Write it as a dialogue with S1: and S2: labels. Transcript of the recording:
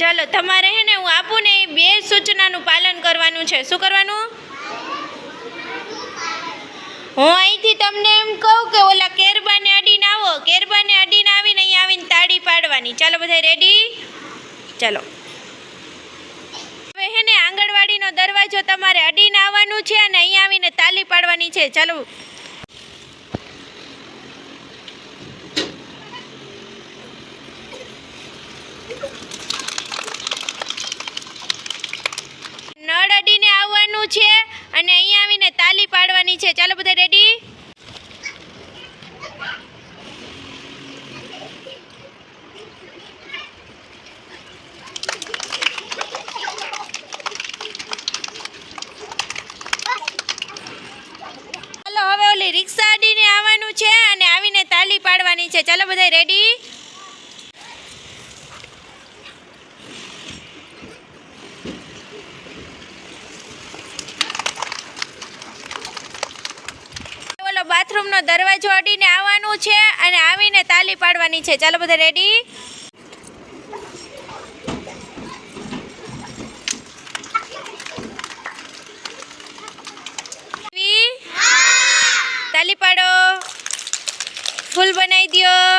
S1: ચલો, તમારે હે ને, હું આપું ને એ બે સૂચનાનું પાલન કરવાનું છે. શું કરવાનું? હું અહીંથી તમને એમ કહું કે ઓલા કેરબાને અડીને આવો. કેરબાને અડીને આવીને અહીંયા આવીને તાળી પાડવાની. ચાલો બધા રેડી ચાલો. હવે હે ને, આંગણવાડીનો દરવાજો તમારે અડીને આવવાનું છે અને અહીંયા આવીને તાળી પાડવાની છે. ચાલો નળ અડીને આવવાનું છે અને અહીંયા આવીને તાલી પાડવાની છે. ચાલો બધા રેડી હવે ઓલી રિક્ષા અડીને આવવાનું છે અને આવીને તાલી પાડવાની છે. ચાલો બધા રેડી ઓલો બાથરૂમનો દરવાજો અડીને આવવાનું છે અને આવીને તાલી પાડવાની છે. ચાલો બધા રેડી તાલી પાડો. ફૂલ બનાવી દ્યો.